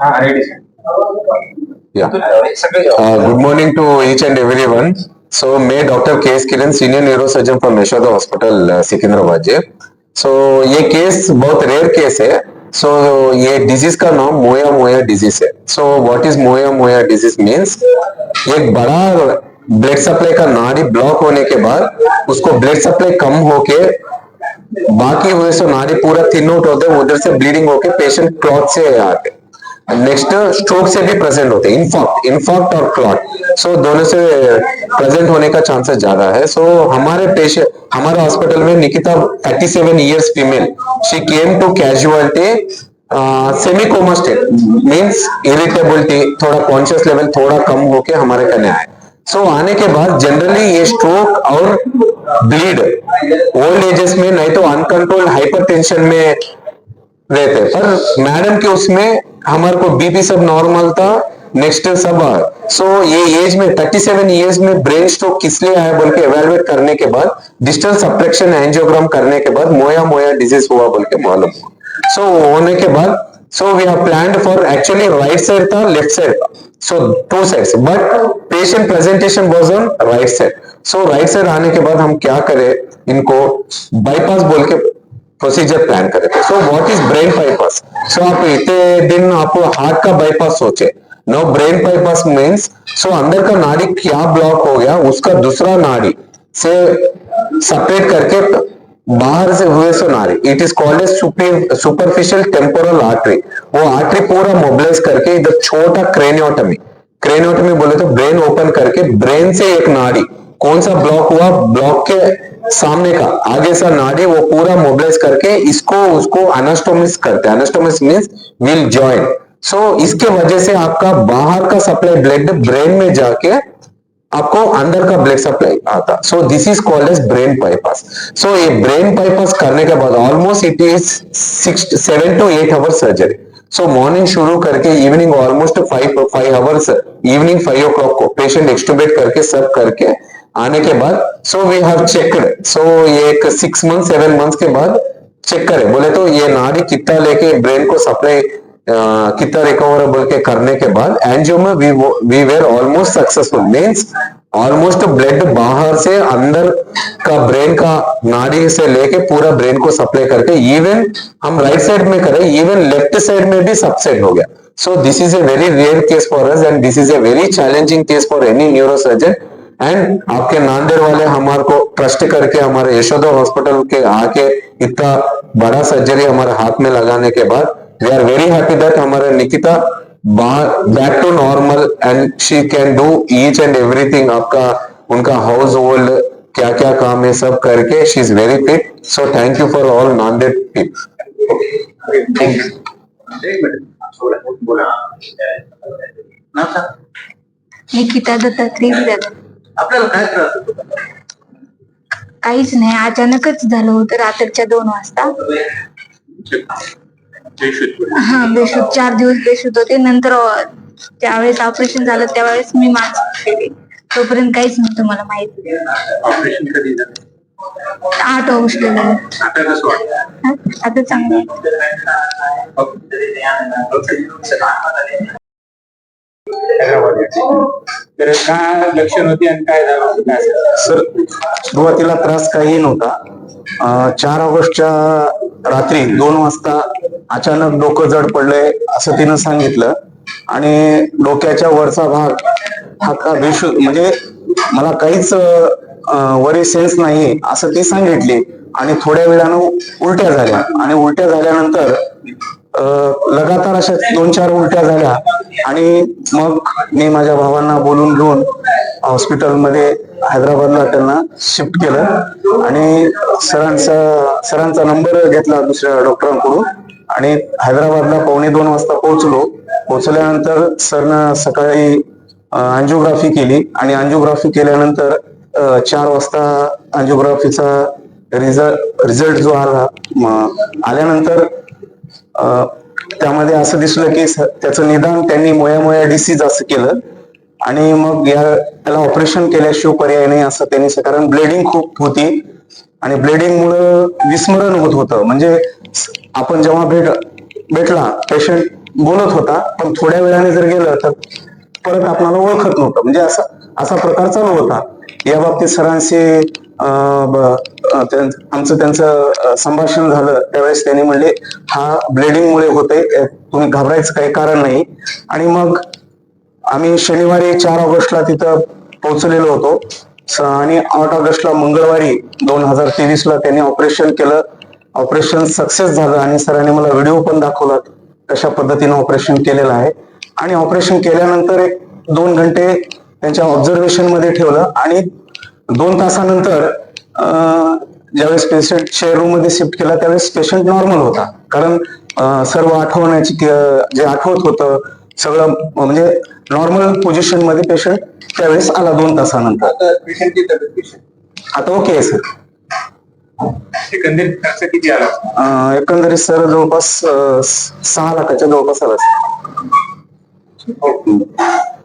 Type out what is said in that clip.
हा Yeah. Uh, good morning to each and everyone. So, मैं doctor K S Kiran senior neurosurgeon from Yashoda hospital Secunderabad J so ये case बहुत rare case है। सो ये disease का नाम मोया मोया डिज़ीज़ है। सो व्हाट इज़ मोया मोया डिज़ीज़ मींस एक बड़ा ब्लड सप्लाई का नाड़ी ब्लॉक होने के बाद उसको ब्लड सप्लाई कम होके बाकी हुए सो नाड़ी पूरा थिन आउट होते हैं उधर से ब्लीडिंग होके पेशेंट क्लॉथ से आते नेक्स्ट स्ट्रोक से भी प्रेजेंट होते हैं इनफॉक्ट इनफॉक्ट और क्लॉट सो दोनों से प्रेजेंट होने का चांसेस ज़्यादा है. सो so, हमारे पेशेंट हमारे हॉस्पिटल में Nikita 37 years female she came to casualty semi coma state means irritability थोड़ा कॉन्शियस लेवल थोड़ा कम होके हमारे करने आए सो आने के बाद जनरली ये स्ट्रोक और ब्लीड ओल्ड एजेस में नहीं तो अनकंट्रोल्ड हाइपरटेंशन में रहते पर मैडम के उसमें हमारे को बीपी सब नॉर्मल था नेक्स्ट सब सो ये एज में 37 इयर्स में ब्रेन स्ट्रोक किस लिए आया बोल के एवेलुएट करने के बाद डिजिटल सप्रेक्शन एंजियोग्राम करने के बाद मोया मोया डिज़ीज़ हुआ बोल के मालूम हुआ। सो होने के बाद so we have planned for actually right side था लेफ़्ट साइड था। So two side but patient presentation was on right side so right side आने के बाद हम क्या करें, इनको बाईपास बोल के प्रोसीजर प्लान करे। थे so what is brain bypass so आप इतने दिन आपको हार्ट का बाईपास सोचे। No brain bypass means so अंदर का नाड़ी क्या ब्लॉक हो गया, उसका दूसरा नाड़ी से सेपरेट करके बाहर से हुए सो नाड़ी। It is called as superficial temporal artery वो आर्टरी पूरा मोबिलाइज करके इधर छोटा क्रेनियोटमी क्रेनियोटमी बोले तो ब्रेन ओपन करके ब्रेन से एक नाड़ी। कौन सा ब्लॉक हुआ? ब्लॉक के सामने का, आगे सा नाड़ी वो पूरा मोबिलाइज करके इसको, उसको अनास्टोमिस करते हैं। Anastomose means will join so इसके वजह से आपका बाहर का सप्लाई ब्लड ब्रेन में जाके आपको अंदर का ब्लड सप्लाई आता। So this is called as brain bypass so ये ब्रेन बाईपास करने के बाद almost it is six seven to eight hours surgery so morning शुरू करके evening almost five five hours evening five o'clock को patient extubate करके सब करके आने के बाद so we have checked so ये एक सिक्स मंथ सेवन मंथ के बाद चेक करें। बोले तो ये नाड़ी कितना लेके ब्रेन को सप्लाई कितना रिकवर बोल के करने के बाद एंजियो में we we were almost successful means almost blood बाहर से अंदर का ब्रेन का नाड़ी से लेके पूरा ब्रेन को सप्लाई करके इवन हम राइट साइड में करें इवन लेफ़्ट साइड में भी सबसेट हो गया। So this is a very rare case for us and this is a very challenging case for any neurosurgeon and आपके नांदेड़ वाले हमारे को ट्रस्ट करके हमारे यशोदा हॉस्पिटल के आके इतना बड़ा सर्जरी हमारे हाथ में लगाने के बाद we are very happy that हमारे Nikita back to normal and she can do each and everything आपका उनका हाउस होल्ड क्या क्या काम है सब करके she is very fit so thank you for all Nanded people एक मिनिट बोला ना निकिता दत्तात्रय विरागर आपल्याला काय त्रास होतो? काहीच नाही अचानकच झालं होतं रात्रीच्या दोन वाजता. हा बेशुद्ध चार दिवस बेशुद्ध होते. नंतर अ, ज्यावेळेस ऑपरेशन झालं त्यावेळेस मी मास्क केले. तोपर्यंत काहीच नव्हतं मला माहिती. ऑपरेशन कधी झालं? आठ ऑगस्टला झालं आता कसं वाटतं? हा, आता चांगलं आहे. तर काय लक्षण होती आणि काय झालं होतं? काय सर सुरुवातीला त्रास काही नव्हता. अं, चार ऑगस्टच्या रात्री दोन वाजता अचानक डोकं जड पडलंय असं तिनं सांगितलं. आणि डोक्याच्या वरचा भाग हा का बेशुद्ध म्हणजे मला काहीच अं, वरी सेन्स नाही असं ती सांगितली. आणि थोड्या वेळानं उलट्या झाल्या. आणि उलट्या झाल्यानंतर लगातार अशा दोन चार उलट्या झाल्या. आणि मग मी माझ्या भावांना बोलून घेऊन हॉस्पिटलमध्ये हैदराबादला त्यांना शिफ्ट केलं. आणि सरांचा सरांचा नंबर घेतला दुसऱ्या डॉक्टरांकडून. आणि हैदराबादला पावणे दोन वाजता पोहोचलो. पोहोचल्यानंतर सरनं सकाळी अँजिओग्राफी केली. आणि अँजिओग्राफी केल्यानंतर चार वाजता अँजिओग्राफीचा रिझल्ट रिझल्ट जो आला आल्यानंतर त्यामध्ये असं दिसलं की त्याचं निदान त्यांनी मोया मोया डिसीज असं केलं. आणि मग या त्याला ऑपरेशन केल्याशिवाय पर्याय नाही असं त्यांनी कारण ब्लेडिंग खूप होती. आणि ब्लेडिंगमुळं विस्मरण होत होतं. म्हणजे आपण जेव्हा भेट भेटला पेशंट बोलत होता पण थोड्या वेळाने जर गेलं तर परत आपल्याला ओळखत नव्हतं. म्हणजे असा असा प्रकार चालू होता. या बाबतीत सरांशी आमचं त्यांचं संभाषण झालं. त्यावेळेस त्यांनी म्हणले हा ब्लिडिंग मुळे होते तुम्ही घाबरायचं काही कारण नाही. आणि मग आम्ही शनिवारी चार ऑगस्टला तिथं पोहोचलेलो होतो. आणि आठ ऑगस्टला मंगळवारी दोन हजार तेवीस ला त्यांनी ऑपरेशन केलं. ऑपरेशन सक्सेस झालं आणि सरांनी मला व्हिडिओ पण दाखवला कशा पद्धतीने ऑपरेशन केलेलं आहे. आणि ऑपरेशन केल्यानंतर एक दोन घंटे त्यांच्या ऑब्झर्वेशनमध्ये ठेवलं. आणि दोन तासानंतर ज्यावेळेस पेशंट चेअर रूममध्ये शिफ्ट केला त्यावेळेस पेशंट नॉर्मल होता. कारण सर्व आठवण्याची जे आठवत होतं सगळं म्हणजे नॉर्मल पोझिशनमध्ये पेशंट त्यावेळेस आला दोन तासानंतर. आता ओके आहे सर एकंदरीत खर्च किती आला? अं, एकंदरीत सर जवळपास अं, सहा लाखाच्या जवळपास आला sir.